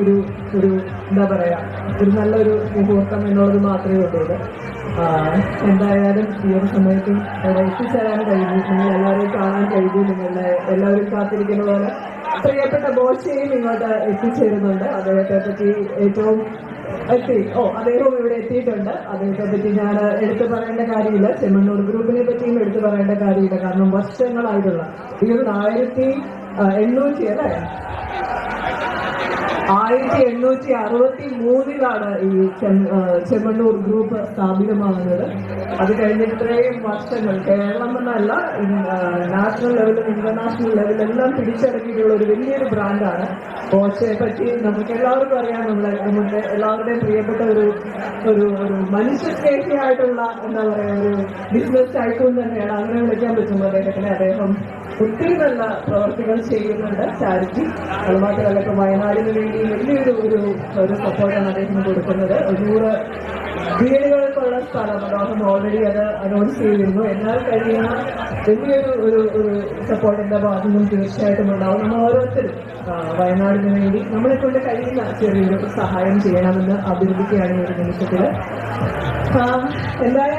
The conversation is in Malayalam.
ഒരു ഒരു എന്താ പറയാ ഒരു നല്ലൊരു മുഹൂർത്തം എന്നുള്ളത് മാത്രമേ ഉള്ളൂ എന്തായാലും ഈ ഒരു സമയത്തും എത്തിച്ചേരാൻ കഴിഞ്ഞു. നിങ്ങൾ എല്ലാവരെയും കാണാൻ കഴിഞ്ഞു. നിങ്ങളുടെ എല്ലാവരും കാത്തിരിക്കുന്ന പോലെ പ്രിയപ്പെട്ട ബോഷയും ഇങ്ങോട്ട് എത്തിച്ചേരുന്നുണ്ട്. അദ്ദേഹത്തെ പറ്റി ഏറ്റവും എത്തി. ഓ അദ്ദേഹവും ഇവിടെ എത്തിയിട്ടുണ്ട്. അദ്ദേഹത്തെ പറ്റി ഞാൻ എടുത്തു പറയേണ്ട കാര്യമില്ല. ചെമ്മണ്ണൂർ ഗ്രൂപ്പിനെ പറ്റിയും എടുത്തു പറയേണ്ട കാര്യമില്ല. കാരണം വർഷങ്ങളായിട്ടുള്ള ഈ ഒരു ആയിരത്തി എണ്ണൂറ്റി അല്ലേ? ആയിരത്തി എണ്ണൂറ്റി അറുപത്തി മൂന്നിലാണ് ഈ ചെമ്മണ്ണൂർ ഗ്രൂപ്പ് സ്ഥാപിതമാകുന്നത്. അത് കഴിഞ്ഞ് ഇത്രയും വർഷങ്ങൾ കേരളം എന്നല്ല നാഷണൽ ലെവലും ഇന്റർനാഷണൽ ലെവലും എല്ലാം പിടിച്ചടക്കിയിട്ടുള്ള ഒരു വലിയൊരു ബ്രാൻഡാണ്. കോച്ചയെ പറ്റി നമുക്ക് എല്ലാവർക്കും അറിയാം നമ്മളെ നമ്മുടെ എല്ലാവരുടെയും പ്രിയപ്പെട്ട ഒരു ഒരു ഒരു മനുഷ്യസ്നേഹിയായിട്ടുള്ള എന്താ പറയാ ഒരു ബിസിനസ് ടൈക്കൂൺ തന്നെയാണ്. അങ്ങനെ വിളിക്കാൻ പറ്റും അദ്ദേഹത്തിന്. അദ്ദേഹം ഒത്തിരി നല്ല പ്രവർത്തികൾ ചെയ്യുന്നുണ്ട്. ചാരിറ്റി അത് മാത്രമല്ല ഇപ്പൊ വയനാടിന് വേണ്ടി വലിയൊരു ഒരു ഒരു സപ്പോർട്ടാണ് അദ്ദേഹം കൊടുക്കുന്നത്. നൂറ് വീടുകൾക്കുള്ള സ്ഥലം അദ്ദേഹം ഓൾറെഡി അത് അനൗൺസ് ചെയ്തിരുന്നു. എന്നാൽ കഴിയുന്ന വലിയൊരു ഒരു ഒരു സപ്പോർട്ടിന്റെ ഭാഗത്തു തീർച്ചയായിട്ടും ഉണ്ടാവും. നമ്മൾ ഓരോരുത്തരും വയനാടിന് വേണ്ടി നമ്മളെ കൊണ്ട് കഴിയുന്ന ചെറിയൊരു സഹായം ചെയ്യണമെന്ന് അഭ്യർത്ഥിക്കുകയാണ് ഈ ഒരു നിമിഷത്തിൽ എന്തായാലും